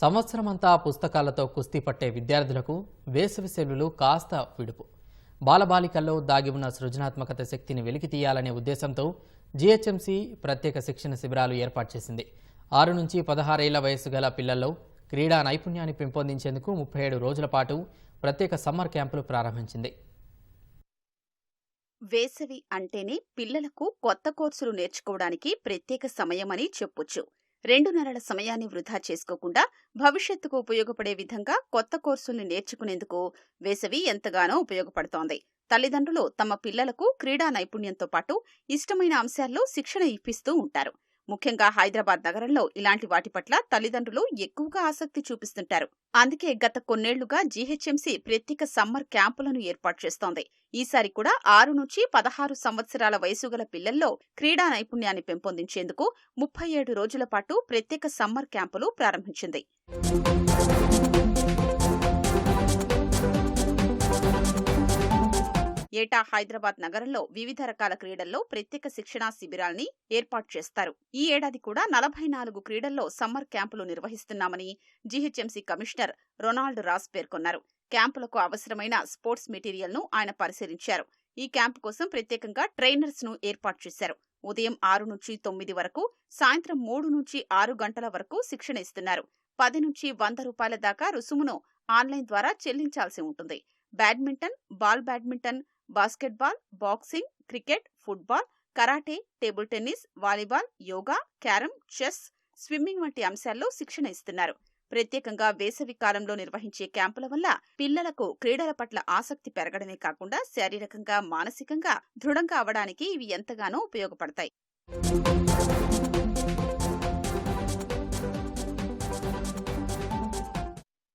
సంవత్సరమంతా పుస్తకాలతో కుస్తీ పట్టే విద్యార్థులకు వేసవి సెలవులు కాస్త విడుపు. బాలబాలికల్లో దాగి ఉన్న సృజనాత్మకత శక్తిని వెలికి తీయాలనే ఉద్దేశంతో జీహెచ్ఎంసీ ప్రత్యేక శిక్షణ శిబిరాలు ఏర్పాటు చేసింది. ఆరు నుంచి పదహారేళ్ళ వయసు గల పిల్లల్లో క్రీడా నైపుణ్యాన్ని పెంపొందించేందుకు ముప్పై ఏడు రోజుల పాటు ప్రత్యేక సమ్మర్ క్యాంపులు ప్రారంభించింది. వేసవి అంటేనే పిల్లలకు కొత్త కోర్సులు నేర్చుకోవడానికి ప్రత్యేక సమయమని చెప్పొచ్చు. రెండు నెలల సమయాన్ని వృధా చేసుకోకుండా భవిష్యత్తుకు ఉపయోగపడే విధంగా కొత్త కోర్సుల్ని నేర్చుకునేందుకు వేసవి ఎంతగానో ఉపయోగపడుతోంది. తల్లిదండ్రులు తమ పిల్లలకు క్రీడా నైపుణ్యంతో పాటు ఇష్టమైన అంశాల్లో శిక్షణ ఇప్పిస్తూ ఉంటారు. ముఖ్యంగా హైదరాబాద్ నగరంలో ఇలాంటి వాటి పట్ల తల్లిదండ్రులు ఎక్కువగా ఆసక్తి చూపిస్తుంటారు. అందుకే గత కొన్నేళ్ళుగా జీహెచ్ఎంసీ ప్రత్యేక సమ్మర్ క్యాంపులను ఏర్పాటు చేస్తోంది. ఈసారి కూడా ఆరు నుంచి పదహారు సంవత్సరాల వయసు గల పిల్లల్లో క్రీడా నైపుణ్యాన్ని పెంపొందించేందుకు ముప్పై ఏడు రోజుల పాటు ప్రత్యేక సమ్మర్ క్యాంపులు ప్రారంభించింది. ఏటా హైదరాబాద్ నగరంలో వివిధ రకాల క్రీడల్లో ప్రత్యేక శిక్షణా శిబిరాల్ని ఏర్పాటు చేస్తారు. ఈ ఏడాది కూడా నలభై నాలుగు క్రీడల్లో సమ్మర్ క్యాంపులు నిర్వహిస్తున్నామని జీహెచ్ఎంసీ కమిషనర్ రొనాల్డ్ రాస్ పేర్కొన్నారు. క్యాంపులకు అవసరమైన స్పోర్ట్స్ మెటీరియల్ను ఆయన పరిశీలించారు. ఈ క్యాంపు కోసం ప్రత్యేకంగా ట్రైనర్స్ను ఏర్పాటు చేశారు. ఉదయం ఆరు నుంచి తొమ్మిది వరకు సాయంత్రం మూడు నుంచి ఆరు గంటల వరకు శిక్షణ ఇస్తున్నారు. పది నుంచి వంద రూపాయల దాకా రుసుమును ఆన్లైన్ ద్వారా చెల్లించాల్సి ఉంటుంది. Badminton ball badminton basketball boxing cricket football karate table tennis volleyball yoga carrom chess swimming వంటి అంశాల్లో శిక్షణ ఇస్తున్నారు. ప్రత్యేకంగా వేసవి కాలంలో నిర్వహించే క్యాంపుల వల్ల పిల్లలకు క్రీడల పట్ల ఆసక్తి పెరగడమే కాకుండా శారీరకంగా మానసికంగా దృఢంగా అవడానికి ఇవి ఎంతగానో ఉపయోగపడతాయి.